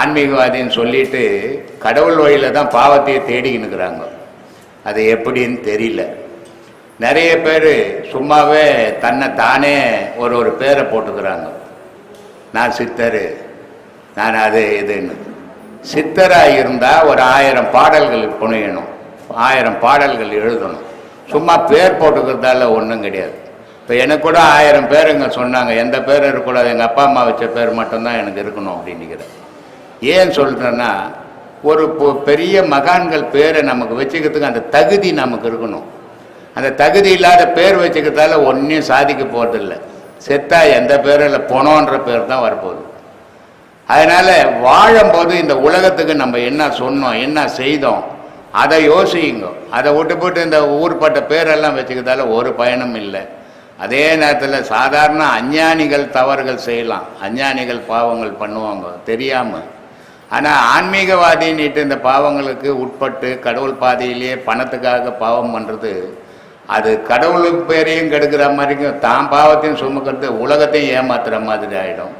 ஆன்மீகவாதின்னு சொல்லிட்டு கடவுள் வழியில் தான் பாவத்தையே தேடிக்கின்னுக்கிறாங்கோ. அது எப்படின்னு தெரியல. நிறைய பேர் சும்மாவே தன்னை தானே ஒரு ஒரு பேரை போட்டுக்கிறாங்க. நான் சித்தர் நான் அது இதுன்னு. சித்தராக இருந்தால் ஒரு ஆயிரம் பாடல்கள் புனையணும் ஆயிரம் பாடல்கள் எழுதணும். சும்மா பேர் போட்டுக்கிறதால ஒன்றும் கிடையாது. இப்போ எனக்கு கூட ஆயிரம் பேருங்க சொன்னாங்க எந்த பேரும் இருக்கக்கூடாது எங்கள் அப்பா அம்மா வச்ச பேர் மட்டும்தான் எனக்கு இருக்கணும் அப்படின்னுக்கிறேன். ஏன் சொல்கிறேன்னா ஒரு பொ- பெரிய மகான்கள் பேரை நமக்கு வச்சுக்கிறதுக்கு அந்த தகுதி நமக்கு இருக்கணும். அந்த தகுதி இல்லாத பேர் வச்சுக்கிறதால ஒன்றையும் சாதிக்க போகிறதில்ல செத்தா எந்த பேரும் இல்லை பொணோன்ற பேர் தான் வரப்போகுது. அதனால் வாழும்போது இந்த உலகத்துக்கு நம்ம என்ன சொன்னோம் என்ன செய்தோம் அதை யோசிங்க அதை விட்டு போட்டு இந்த ஊர்பட்ட பேரெல்லாம் வச்சுக்கிறதால ஒரு பயனும் இல்லை. அதே நேரத்தில் சாதாரண அஞ்ஞானிகள் தவறுகள் செய்யலாம். அஞ்ஞானிகள் பாவங்கள் பண்ணுவாங்க தெரியாமல் ஆனால் ஆன்மீகவாதின்னுட்டு இந்த பாவங்களுக்கு உட்பட்டு கடவுள் பாதையிலேயே பணத்துக்காக பாவம் பண்ணுறது அது கடவுளுக்கு பேரையும் கெடுக்கிற மாதிரிக்கும் தான் பாவத்தையும் சுமக்கிறது உலகத்தையும் ஏமாத்துகிற மாதிரி ஆகிடும்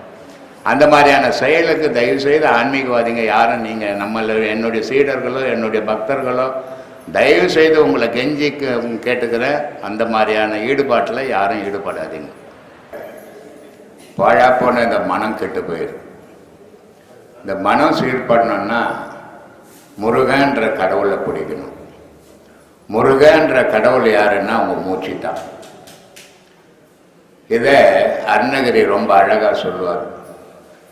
அந்த மாதிரியான செயலுக்கு தயவு செய்து ஆன்மீகவாதிங்க யாரும் நீங்கள் நம்மள என்னுடைய சீடர்களோ என்னுடைய பக்தர்களோ தயவு செய்து உங்களை கெஞ்சி கேட்டுக்கிற அந்த மாதிரியான ஈடுபாட்டில் யாரும் ஈடுபடாதீங்க. பாழா போன இந்த மனம் கெட்டு போயிடும் இந்த மனம் சீர்படணும்னா முருகன்ற கடவுளை பிடிக்கணும். முருகன்ற கடவுள் யாருன்னா அவங்க மூச்சு தான் இதை அருணகிரி ரொம்ப அழகா சொல்லுவார்.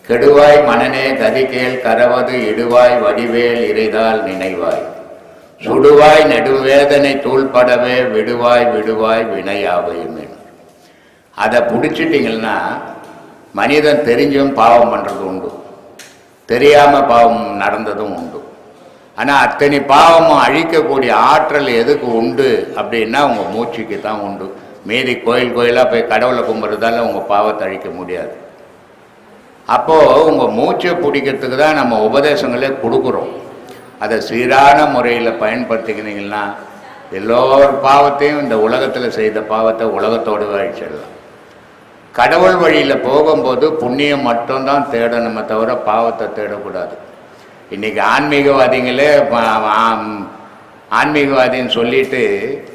கெடுவாய் மனநே கதிகேல் கரவது இடுவாய் வடிவேல் இறைதால் நினைவாய். சுடுவாய் நெடுவேதனை தூள்படவே விடுவாய் விடுவாய் வினையாவையுமே. அதை பிடிச்சிட்டிங்கன்னா மனிதன் தெரிஞ்சும் பாவம் பண்ணுறது உண்டு. தெரியாமல் பாவம் நடந்ததும் உண்டு. ஆனால் அத்தனை பாவமும் அழிக்கக்கூடிய ஆற்றல் எதுக்கு உண்டு அப்படின்னா உங்கள் மூச்சுக்கு தான் உண்டு. மீதி கோயில் கோயிலாக போய் கடவுளை கும்பிட்றதால உங்கள் பாவத்தை அழிக்க முடியாது. அப்போது உங்கள் மூச்சை பிடிக்கிறதுக்கு தான் நம்ம உபதேசங்களே கொடுக்குறோம். அதை சீரான முறையில் பயன்படுத்திக்கினீங்கன்னா எல்லோர் பாவத்தையும் இந்த உலகத்தில் செய்த பாவத்தை உலகத்தோடு அழிச்சிடலாம். கடவுள் வழியில் போகும்போது புண்ணியம் மட்டும்தான் தேடணுமே தவிர பாவத்தை தேடக்கூடாது. இன்னைக்கு ஆன்மீகவாதிகளே ஆன்மீகவாதின்னு சொல்லிட்டு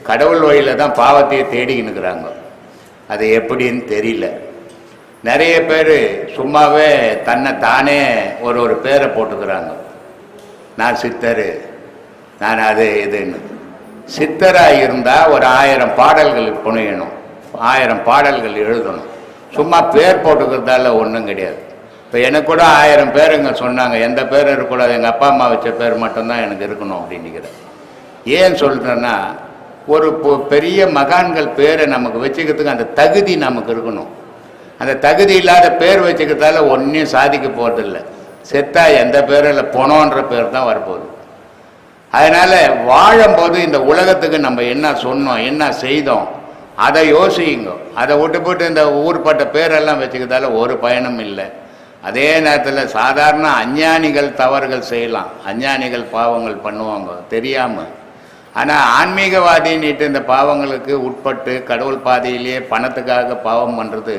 கடவுள் வழியில் தான் பாவத்தையே தேடிக்கின்னுக்கிறாங்கோ. அது எப்படின்னு தெரியல. நிறைய பேர் சும்மாவே தன்னை தானே ஒரு ஒரு பேரை போட்டுக்கிறாங்க. நான் சித்தர் நான் அது இதுன்னு. சித்தராக இருந்தால் ஒரு ஆயிரம் பாடல்கள் புனையணும் ஆயிரம் பாடல்கள் எழுதணும். சும்மா பேர் போட்டுக்கிறதால ஒன்றும் கிடையாது. இப்போ எனக்கு கூட ஆயிரம் பேருங்க சொன்னாங்க எந்த பேரும் இருக்கக்கூடாது எங்கள் அப்பா அம்மா வச்ச பேர் மட்டும்தான் எனக்கு இருக்கணும் அப்படின்னுக்கிறேன். ஏன் சொல்கிறேன்னா ஒரு பொ- பெரிய மகான்கள் பேரை நமக்கு வச்சுக்கிறதுக்கு அந்த தகுதி நமக்கு இருக்கணும். அந்த தகுதி இல்லாத பேர் வச்சுக்கிறதால ஒன்றையும் சாதிக்க போகிறதில்ல செத்தா எந்த பேரும் இல்லை பொணோன்ற பேர் தான் வரப்போகுது. அதனால் வாழும்போது இந்த உலகத்துக்கு நம்ம என்ன சொன்னோம் என்ன செய்தோம் அதை யோசிங்க அதை விட்டு போட்டு இந்த ஊர்பட்ட பேரெல்லாம் வச்சுக்கிறதால ஒரு பயனும் இல்லை. அதே நேரத்தில் சாதாரண அஞ்ஞானிகள் தவறுகள் செய்யலாம். அஞ்ஞானிகள் பாவங்கள் பண்ணுவாங்க. தெரியாமல் ஆனால் ஆன்மீகவாதின்னுட்டு இந்த பாவங்களுக்கு உட்பட்டு கடவுள் பாதையிலேயே பணத்துக்காக பாவம் பண்ணுறது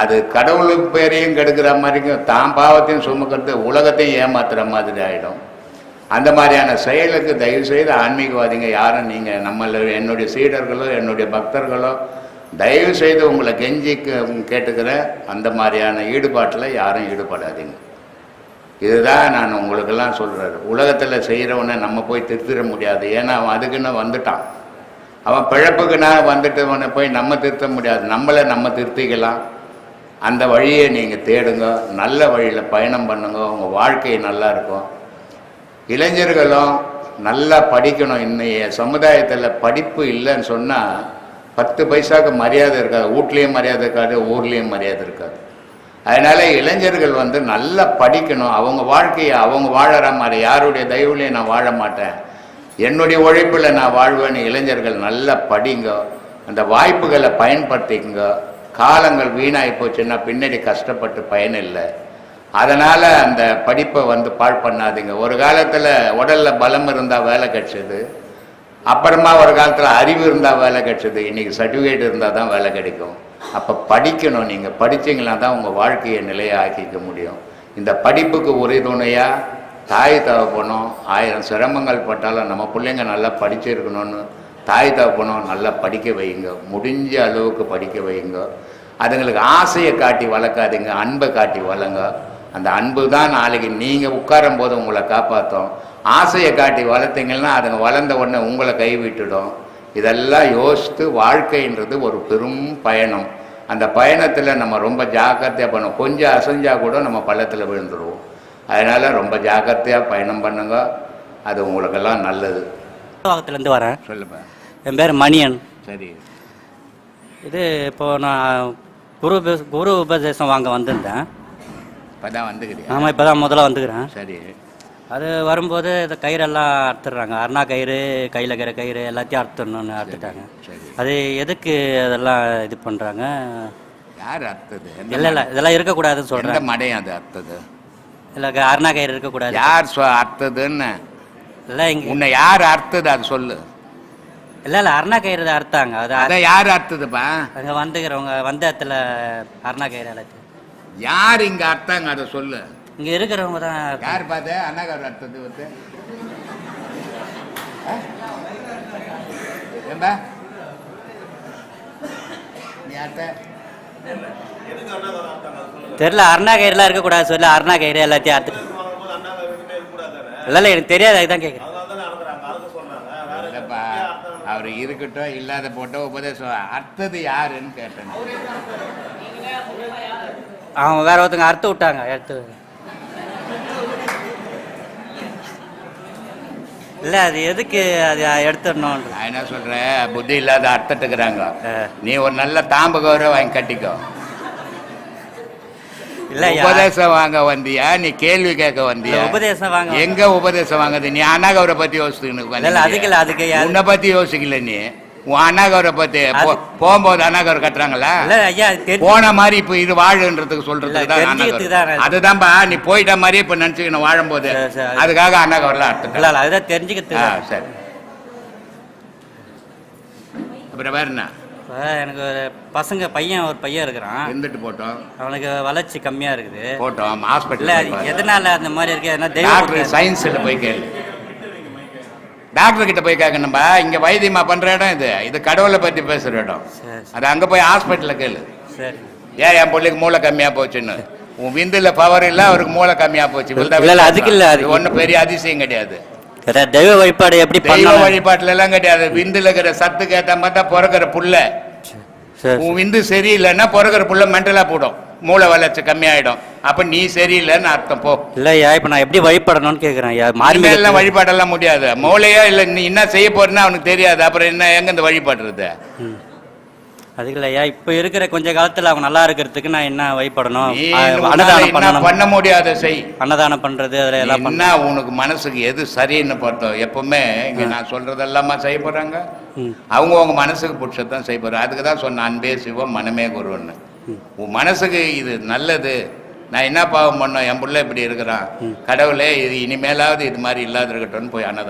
அது கடவுளுக்கு பேரையும் கெடுக்கிற மாதிரிக்கும் தான் பாவத்தையும் சுமக்கிறது உலகத்தையும் ஏமாத்துற மாதிரி ஆகிடும் அந்த மாதிரியான செயலுக்கு தயவு செய்து ஆன்மீகவாதிங்க யாரும் நீங்கள் நம்மள என்னுடைய சீடர்களோ என்னுடைய பக்தர்களோ தயவு செய்து உங்களை கெஞ்சி கே- கேட்டுக்கிற அந்த மாதிரியான ஈடுபாட்டில் யாரும் ஈடுபடாதீங்க. இதுதான் நான் உங்களுக்கெல்லாம் சொல்கிறாரு உலகத்தில் செய்கிறவனை நம்ம போய் திருத்திட முடியாது. ஏன்னா அவன் அதுக்குன்னு வந்துட்டான். அவன் பிழப்புக்குன்னா வந்துட்டவனை போய் நம்ம திருத்த முடியாது. நம்மளை நம்ம திருத்திக்கலாம். அந்த வழியை நீங்கள் தேடுங்க. நல்ல வழியில் பயணம் பண்ணுங்க. உங்கள் வாழ்க்கை நல்லா இருக்கும். இளைஞர்களும் நல்லா படிக்கணும். இன்னைய சமுதாயத்தில் படிப்பு இல்லைன்னு சொன்னால் பத்து பைசாவுக்கு மரியாதை இருக்காது. வீட்லேயும் மரியாதை இருக்காது ஊர்லேயும் மரியாதை இருக்காது. அதனால் இளைஞர்கள் வந்து நல்லா படிக்கணும். அவங்க வாழ்க்கையை அவங்க வாழற மாதிரி யாருடைய தயவுலையும் நான் வாழ மாட்டேன். என்னுடைய உழைப்பில் நான் வாழ்வேன்னு இளைஞர்கள் நல்லா படிங்க. அந்த வாய்ப்புகளை பயன்படுத்திக்கங்க. காலங்கள் வீணாகி போச்சுன்னா பின்னாடி கஷ்டப்பட்டு பயன் இல்லை. அதனால் அந்த படிப்பை வந்து பாழ் பண்ணாதீங்க. ஒரு காலத்தில் உடலில் பலம் இருந்தால் வேலை கிடச்சிது. அப்புறமா ஒரு காலத்தில் அறிவு இருந்தால் வேலை கிடச்சிது. இன்றைக்கி சர்டிஃபிகேட் இருந்தால் தான் வேலை கிடைக்கும். அப்போ படிக்கணும் நீங்கள் படிச்சீங்கன்னா தான் உங்கள் வாழ்க்கையை நிலையாக்கிக்க முடியும். இந்த படிப்புக்கு உறுதுணையாக தாய் தகப்பனும் ஆயிரம் சிரமங்கள் பட்டாலும் நம்ம பிள்ளைங்க நல்லா படிச்சிருக்கணும்னு தாய் தகப்பனும் நல்லா படிக்க வைங்க. முடிஞ்ச அளவுக்கு படிக்க வைங்க. அதுங்களுக்கு ஆசையை காட்டி வளர்க்காதீங்க. அன்பை காட்டி வளங்க அந்த அன்பு தான் நாளைக்கு நீங்கள் உட்காரும் போது உங்களை காப்பாற்றும் ஆசையை காட்டி வளர்த்தீங்கன்னா அதுங்க வளர்ந்த உடனே உங்களை கைவிட்டுடும். இதெல்லாம் யோசித்து வாழ்க்கைன்றது ஒரு பெரும் பயணம். அந்த பயணத்தில் நம்ம ரொம்ப ஜாக்கிரதையாக பண்ணணும். கொஞ்சம் அசைஞ்சா கூட நம்ம பள்ளத்தில் விழுந்துருவோம். அதனால் ரொம்ப ஜாக்கிரதையாக பயணம் பண்ணுங்க. அது உங்களுக்கெல்லாம் நல்லது. வாகத்துலேருந்து வரேன். சொல்லுப்பா என் பேர் மணியன். சரி. இது இப்போ நான் குரு குரு உபதேசம் வாங்க வந்திருந்தேன். இப்போ தான் வந்துக்கிறியா ஆமாம் இப்போ தான் முதல்ல வந்துக்கிறேன். சரி. அது வரும்போது இந்த கயிறெல்லாம் அறுத்துடுறாங்க. அருணா கயிறு கையில் இருக்கிற கயிறு எல்லாத்தையும் அறுத்துடணும்னு அறுத்துட்டாங்க. அது எதுக்கு அதெல்லாம் இது பண்ணுறாங்க யார் அர்த்தது எந்த இல்லை இல்லை இதெல்லாம் இருக்கக்கூடாதுன்னு சொல்கிறேன் மடையும் அது அர்த்தது இல்லை அருணா கயிறு இருக்கக்கூடாது. யார் சொ அர்த்ததுன்னு இல்லை இங்கே உன்னை யார் அர்த்தது அது சொல்லு. இல்லை இல்லை அருணா கயிறு அறுத்தாங்க. அது அதான் யார் அர்த்ததுப்பா அங்கே வந்துக்கிறவங்க வந்த இடத்துல அருணா கயிறு எல்லாத்தையும். யார் இங்க அர்த்தங்க அதை சொல்லு? இங்கே இருக்கிறவங்க தான் யார் பார்த்த? அண்ணாக்கார் அர்த்தது வந்து? ஏம்பா நீ அர்த்த? தெரில அருணா கயிறுலாம் இருக்கக்கூடாது சொல்லி. அருணா கயிறு எல்லாத்தையும் அறுத்துட்டு இல்லை எனக்கு தெரியாது அதுதான் கேட்குறேன் அவர் இருக்கட்டும் இல்லாத போட்டோ உபதேசம். அர்த்தது யாருன்னு கேட்டேன். அவங்க வேற ஒருத்தங்க அறுத்து விட்டாங்க எடுத்து இல்லை அது எதுக்கு அது எடுத்துடணுன்ற நான் என்ன சொல்றேன்? புத்தி இல்லாத அர்த்தத்துக்குறாங்க. நீ ஒரு நல்ல தாம்பு கௌரவம் வாங்கி கட்டிக்கோ. இல்லை உபதேசம் வாங்க வந்தியா? நீ கேள்வி கேட்க வந்தியா? உபதேசம் வாங்க எங்க உபதேசம் வாங்குது நீ அண்ணாகவரை பத்தி யோசிச்சுன்னு இல்லை இல்லை அதுக்கு இல்லை அதுக்கு உன்னை பத்தி யோசிக்கல நீ. உன் அண்ணாகவரை பத்தி போ- போகும்போது அண்ணாகவர் கட்டுறாங்களா போன மாதிரி இப்ப இது வாழுன்றதுக்கு சொல்றதுக்கு அதுதான்ப்பா நீ போயிட்ட மாதிரி இப்ப நினைச்சுக்கணும் வாழும்போது. சரி, சரி. அதுக்காக அண்ணாகவர்லாம் அர்த்தம் அதுதான் தான். சரி. அப்புறம் வேற என்ன? எனக்கு ஒரு பசங்க பையன் ஒரு பையன் இருக்கிறான். இருந்துட்டு போட்டோம். அவனுக்கு வளர்ச்சி கம்மியாக இருக்குது. போட்டோம் ஹாஸ்பிட்டல் எதனால அந்த மாதிரி இருக்கு? டாக்டர் சயின்ஸ்ல போய் கேளு. டாக்டர் கிட்ட போய் கேட்கணும்பா இங்க வைத்தியமா பண்ற இடம் இது. இது கடவுளை பத்தி பேசுற இடம். அது அங்க போய் ஹாஸ்பிட்டல்ல கேளு. சரி. ஏன் என் பிள்ளைக்கு மூளை கம்மியா போச்சுன்னு? உன் விந்துல பவர் இல்ல அவருக்கு மூளை கம்மியா போச்சு. அதுக்கு இல்ல, அதுக்கு ஒன்றும் பெரிய அதிசயம் கிடையாது. தெய்வ வழிபாடு எப்படி தெய்வ வழிபாட்டுல எல்லாம் கிடையாது. விந்துல இருக்கிற சத்துக்கு ஏத்த மாதிரி தான் பிறக்கிற புள்ள. உன் விந்து சரியில்லைன்னா பிறக்கிற புள்ள மென்டலா போடும். மூளை வளர்ச்சி கம்மியாயிடும். அப்ப நீ சரியில்லைன்னு அர்த்தம் போ. இல்லையா இப்போ நான் எப்படி வழிபடணும்னு எல்லாம் மார்மிக வழிபாடெல்லாம் முடியாது. மூளையோ இல்ல நீ என்ன செய்ய போறேன்னு அவனுக்கு தெரியாது. அப்புறம் என்ன எங்க இந்த வழிபடுறது. அதுக்கு இல்லையா இப்போ இருக்கிற கொஞ்ச காலத்தில் அவங்க நல்லா இருக்கிறதுக்கு நான் என்ன வழிபடணும்? அன்னதானம் பண்ணணும். பண்ண முடியாத செய். அன்னதானம் பண்றது அதில் எல்லாம் என்ன உனக்கு மனசுக்கு எது சரின்னு பார்த்தோம் எப்பவுமே இங்க நான் சொல்றதெல்லாமா செய்ய போறாங்க? அவங்க மனசுக்கு பிடிச்சதான் செய்ய போறாங்க. அதுக்கு தான் சொன்ன அன்பே சிவம் மனமே குருன்னு. உன் மனசுக்கு இது நல்லது. நான் என்ன பாவம் பண்ணோம்? என் புள்ள இப்படி இருக்கிறான். கடவுளே இது இனிமேலாவது இது மாதிரி இல்லாத இருக்கட்டும்னு போய் அன்னதானம்